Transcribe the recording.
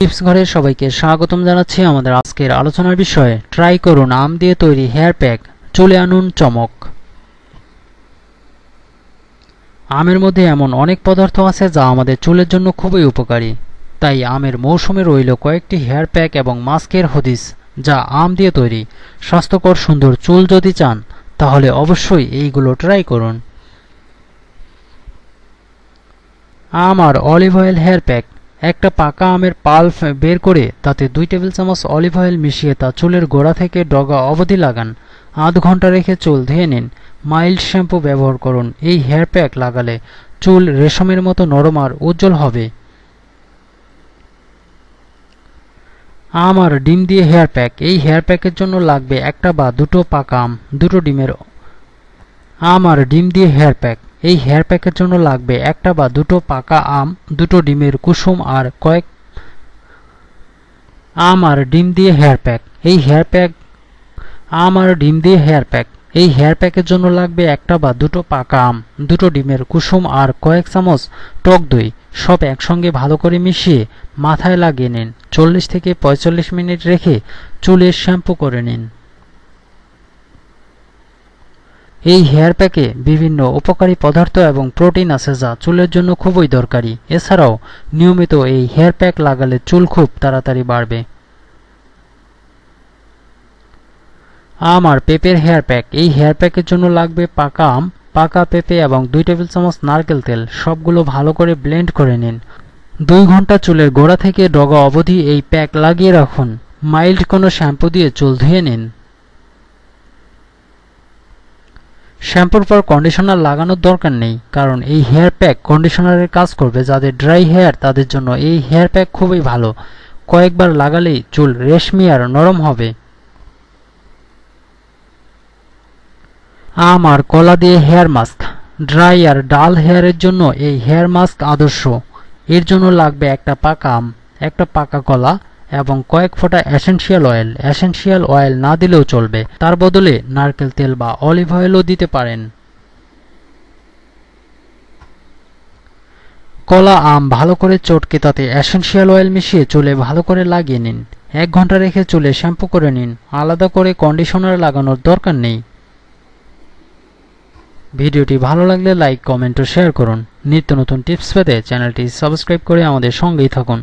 Tips ঘরে সবাইকে স্বাগতম জানাচ্ছি আমাদের আজকের আলোচনার বিষয়ে। ট্রাই করুন আম দিয়ে তৈরি হেয়ার প্যাক চলে আনুন চমক। আমের মধ্যে এমন অনেক পদার্থ আছে যা আমাদের চুলের জন্য খুবই উপকারী। তাই আমের মৌসুমে রইল কয়েকটি হেয়ার প্যাক এবং মাস্কের হদিস, যা আম দিয়ে তৈরি। স্বাস্থ্যকর, সুন্দর চুল যদি চান, তাহলে অবশ্যই এইগুলো ট্রাই করুন। আম আর অলিভ অয়েল হেয়ার প্যাক একটা পাকা আমের পাল্প বের করে তাতে দুই টেবিল চামচ অলিভ অয়েল মিশিয়ে তা চুলের গোড়া থেকে ডগা অবধি লাগান। আধ ঘণ্টা রেখে চুল ধুয়ে নিন। মাইল্ড শ্যাম্পু ব্যবহার করুন। এই হেয়ার প্যাক লাগালে চুল রেশমের মতো নরম আর উজ্জ্বল হবে। আম আর ডিম দিয়ে হেয়ার প্যাক। এই হেয়ার প্যাকের জন্য লাগবে একটা বা দুটো পাকা আম, দুটো ডিমের আম আর ডিম দিয়ে হেয়ার প্যাক। এই হেয়ার প্যাকের জন্য লাগবে একটা বা দুটো পাকা আম, দুটো ডিমের কুসুম আর কয়েক আম আর ডিম দিয়ে হেয়ার প্যাক এই হেয়ার প্যাক আম আর ডিম দিয়ে হেয়ার প্যাক এই হেয়ার প্যাকের জন্য লাগবে একটা বা দুটো পাকা আম, দুটো ডিমের কুসুম আর কয়েক চামচ টক দই। সব একসঙ্গে ভালো করে মিশিয়ে মাথায় লাগিয়ে নিন। চল্লিশ থেকে পঁয়তাল্লিশ মিনিট রেখে চুলের শ্যাম্পু করে নিন। এই হেয়ার প্যাকে বিভিন্ন উপকারী পদার্থ এবং প্রোটিন আছে যা চুলের জন্য খুবই দরকারি। এছাড়াও নিয়মিত এই হেয়ার প্যাক লাগালে চুল খুব তাড়াতাড়ি বাড়বে। আম আর পেঁপের হেয়ার প্যাক এই হেয়ার প্যাকের জন্য লাগবে পাকা আম, পাকা পেঁপে এবং দুই টেবিল চামচ নারকেল তেল। সবগুলো ভালো করে ব্লেন্ড করে নিন। দুই ঘণ্টা চুলের গোড়া থেকে ডগা অবধি এই প্যাক লাগিয়ে রাখুন। মাইল্ড কোনো শ্যাম্পু দিয়ে চুল ধুয়ে নিন। শ্যাম্পুর পর কন্ডিশনার লাগানোর দরকার নেই, কারণ এই হেয়ার প্যাক কন্ডিশনারের কাজ করবে যাদের ড্রাই হেয়ার তাদের জন্য এই হেয়ার প্যাক খুবই ভালো। কয়েকবার লাগালেই চুল রেশমি আর নরম হবে। আম আর কলা দিয়ে হেয়ার মাস্ক ড্রাই আর ডাল হেয়ারের জন্য এই হেয়ার মাস্ক আদর্শ। এর জন্য লাগবে একটা পাকা আম, একটা পাকা কলা এবং কয়েক ফোঁটা অ্যাসেন্সিয়াল অয়েল অ্যাসেন্সিয়াল অয়েল না দিলেও চলবে। তার বদলে নারকেল তেল বা অলিভ অয়েলও দিতে পারেন। কলা, আম ভালো করে চটকে তাতে অ্যাসেন্সিয়াল অয়েল মিশিয়ে চুলে ভালো করে লাগিয়ে নিন। এক ঘণ্টা রেখে চুলে শ্যাম্পু করে নিন। আলাদা করে কন্ডিশনার লাগানোর দরকার নেই। ভিডিওটি ভালো লাগলে লাইক, কমেন্ট ও শেয়ার করুন। নিত্য নতুন টিপস পেতে চ্যানেলটি সাবস্ক্রাইব করে আমাদের সঙ্গেই থাকুন।